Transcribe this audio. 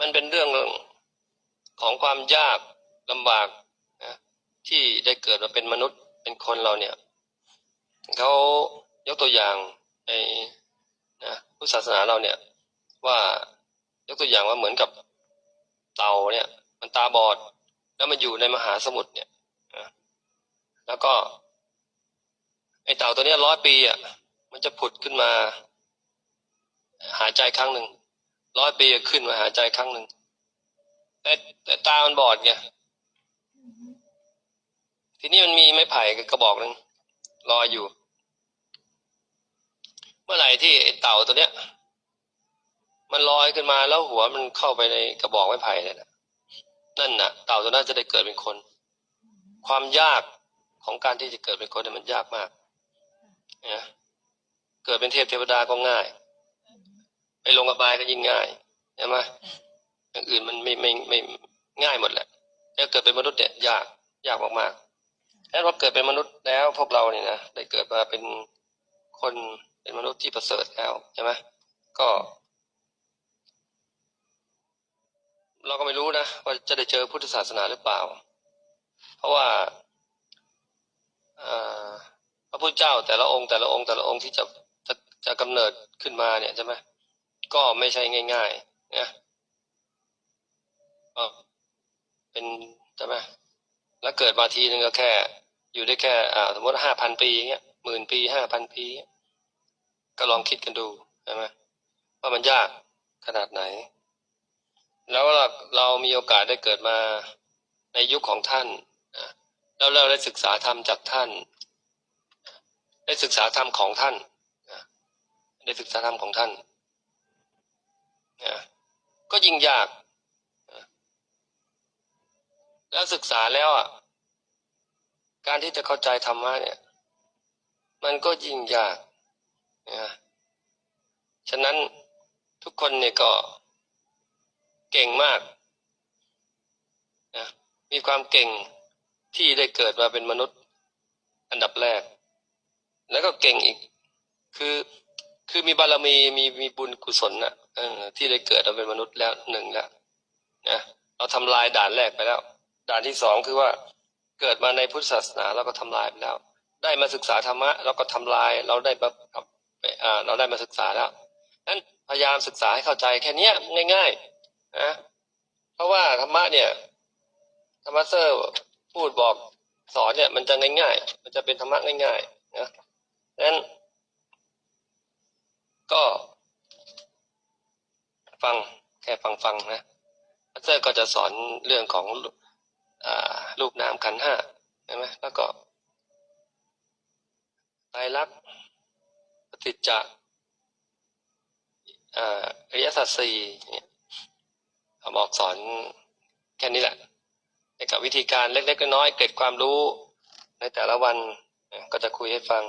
มันเป็นเรื่องของความยากลำบากนะที่ได้เกิดมาเป็นมนุษย์เป็นคนเราเนี่ยเขายกตัวอย่างในนะพุทธศาสนาเราเนี่ยว่ายกตัวอย่างว่าเหมือนกับเต่าเนี่ย มันตาบอด แล้วมันอยู่ในมหาสมุทรเนี่ยนะแล้วก็ไอเต่าตัวเนี้ยร้อยปีอะมันจะผุดขึ้นมา หายใจครั้งหนึ่ง ร้อยปีก็ขึ้นมาหายใจครั้งหนึ่งแต่แต่ตามันบอดไงทีนี้มันมีไม้ไผ่กระบอกหนึ่งลอยอยู่ เมื่อไหร่ที่ไอ้เต่าตัวเนี้ย มันลอยขึ้นมาแล้วหัวมันเข้าไปในกระบอกไม้ไผ่เนี่ยนะนั่นน่ะ เต่าตัวนั้นจะได้เกิดเป็นคน ความยากของการที่จะเกิดเป็นคนเนี่ยมันยากมากนะเกิดเป็นเทพเทวดาก็ง่าย ลงอบายก็ยิ่งง่ายใช่ไหมอย่างอื่นมันไม่ไม่ไม่ง่ายหมดแหละแต่เกิดเป็นมนุษย์เนี่ยยากยากมากๆแล้วพอเกิดเป็นมนุษย์แล้วพวกเราเนี่ยนะได้เกิดมาเป็นคนเป็นมนุษย์ที่ประเสริฐแล้วใช่ไหมก็ เราก็ไม่รู้นะว่าจะได้เจอพุทธศาสนาหรือเปล่า เพราะว่าพระพุทธเจ้าแต่ละองค์แต่ละองค์แต่ละองค์ที่จะจะจะกำเนิดขึ้นมาเนี่ยใช่ไหม ก็ไม่ใช่ง่ายๆนะเป็นใช่ไหมแล้วเกิดมาทีนึงก็แค่ อยู่ได้แค่สมมติห้าพันปีเงี้ยหมื่นปีห้าพันปี ก็ลองคิดกันดูใช่ไหมว่ามันยากขนาดไหน แล้วเราเรามีโอกาสได้เกิดมาในยุคของท่านนะแล้วเราได้ศึกษาธรรมจากท่าน ได้ศึกษาธรรมของท่านนะได้ศึกษาธรรมของท่าน นะก็ยิ่งยากนะแล้วศึกษาแล้วอะ การที่จะเข้าใจธรรมะเนี่ย มันก็ยิ่งยากนะฉะนั้นทุกคนเนี่ยก็เก่งมากนะมีความเก่งที่ได้เกิดมาเป็นมนุษย์อันดับแรก แล้วก็เก่งอีก คือ คือมีบารมีมีมีบุญกุศลนะเออที่ได้เกิดมาเป็นมนุษย์แล้วหนึ่งแล้วนะเราทำลายด่านแรกไปแล้ว ด่านที่สองคือว่าเกิดมาในพุทธศาสนาเราก็ทำลายไปแล้ว ได้มาศึกษาธรรมะเราก็ทำลายเราได้มาอ่าเราได้มาศึกษาแล้วนั้นพยายามศึกษาให้เข้าใจแค่เนี้ยง่ายๆนะเพราะว่าธรรมะเนี่ยธรรมะเซอร์พูดบอกสอนเนี่ยมันจะง่ายๆ มันจะเป็นธรรมะง่ายๆนะนั้น ก็ ฟังแค่ฟังฟังๆนะมาสเตอร์ก็จะสอนเรื่องของอรูปนามขันห้าใช่ไหมแล้วก็ไตรลักษณ์ปฏิจจ์อ่าริยสัจสี่เนี่ยเขาบอกสอนแค่นี้แหละในกับวิธีการเล็กๆน้อยๆเกร็ดความรู้ในแต่ละวันก็จะคุยให้ฟัง